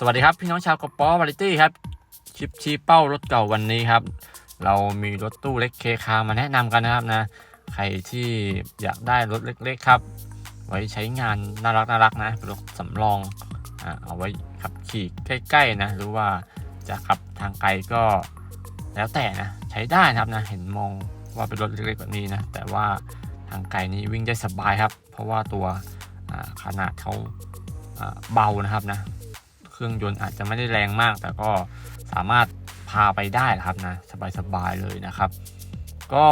สวัสดีครับ พี่น้องชาวกระป๋อวาไรตี้ครับชิปชี้เป้ารถเก่าวันนี้ครับ เรามีรถตู้เล็กเคคามาแนะนำกันนะครับนะ ใครที่อยากได้รถเล็กๆครับ ไว้ใช้งานน่ารักน่ารักนะรถสำรองอเอาไว้ขับขี่ใกล้ๆนะ หรือว่าจะขับทางไกลก็แล้วแต่นะ ใช้ได้นะครับนะ เห็นมองว่าเป็นรถเล็กๆแบบนี้นะ แต่ว่าทางไกลนี้วิ่งได้สบายครับ เพราะว่าตัวขนาดเขาเบานะครับนะ เครื่องยนต์อาจจะไม่ได้แรงมาก แต่ก็สามารถพาไปได้ครับนะสบายๆเลยนะครับ ก็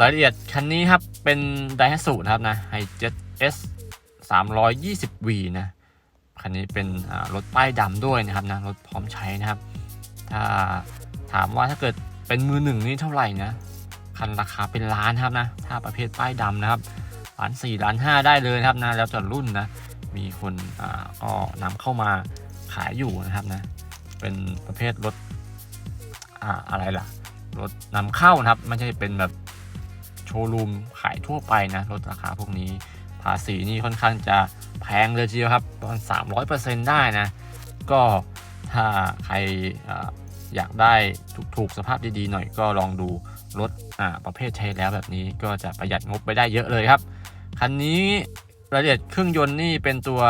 รายละเอียดคันนี้ครับ เป็นไดฮัสุนะครับนะไฮเจ็ต S 320V นะคันนี้เป็นรถป้ายดำด้วยนะครับนะรถพร้อมใช้นะครับ ถ้าถามว่าถ้าเกิดเป็นมือหนึ่งนี่เท่าไหร่นะคันราคาเป็นล้านครับนะ ถ้าประเภทป้ายดำนะครับล้านสี่ล้านห้าได้เลยครับนะแล้วแต่รุ่นนะ มีคนอ่านำเข้ามาขายอยู่นะครับนะ เป็นประเภทรถอ่าอะไรล่ะ รถนำเข้านะครับ ไม่ใช่เป็นแบบโชว์รูมขายทั่วไปนะ รถราคาพวกนี้ ภาษีนี่ค่อนข้างจะแพงเลยทีเดียวครับประมาณ300%ได้นะ ก็ถ้าใครออยากได้ถูกๆสภาพดีๆหน่อยก็ลองดูรถประเภทใช้แล้วแบบนี้ก็จะประหยัดงบไปได้เยอะเลยครับ คันนี้ รายละเอียดเครื่องยนต์นี่เป็นตัว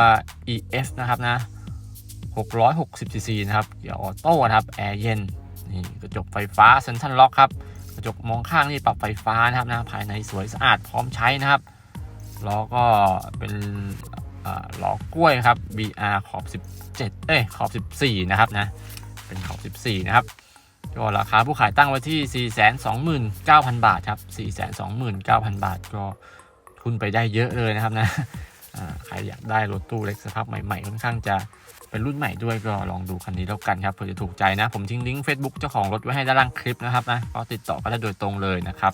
EF นะครับนะ 660 cc นะครับเกียร์ออโต้นะครับ แอร์เย็น นี่กระจกไฟฟ้าเซนทันล็อกครับ กระจกมองข้างนี่ปรับไฟฟ้านะครับนะ ภายในสวยสะอาดพร้อมใช้นะครับ ล้อก็เป็นล้อกล้วยครับ BR ขอบ 17 เอ้ย ขอบ 14 นะครับนะ เป็นขอบ 14 นะครับก็ราคาผู้ขายตั้งไว้ที่ 429,000 บาทครับ 429,000 บาทก็ ทุนไปได้เยอะเลยนะครับนะใครอยากได้รถตู้เล็กสภาพใหม่ๆค่อนข้างจะเป็นรุ่นใหม่ด้วยก็ลองดูคันนี้แล้วกันครับเผื่อจะถูกใจนะ ผมทิ้งลิงก์ Facebook เจ้าของรถไว้ให้ด้านล่างคลิปนะครับนะก็ติดต่อก็ได้โดยตรงเลยนะครับ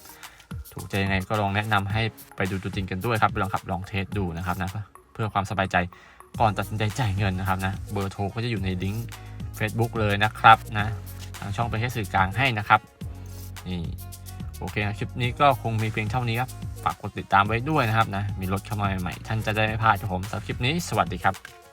ถูกใจยังไงก็ลองแนะนำให้ไปดูตัวจริงกันด้วยครับลองขับลองเทสดูนะครับนะเพื่อความสบายใจก่อนตัดสินใจจ่ายเงินนะครับนะเบอร์โทรก็จะอยู่ในลิงก์ Facebook เลยนะครับนะทางช่องเป็นแค่สื่อกลางให้นะครับนี่โอเคครับคลิปนี้ก็คงมีเพียงเท่านี้ครับ ฝากกดติดตามไว้ด้วยนะครับนะ มีรถเข้ามาใหม่ๆ ท่านจะได้ไม่พลาดครับผมสำหรับคลิปนี้ สวัสดีครับ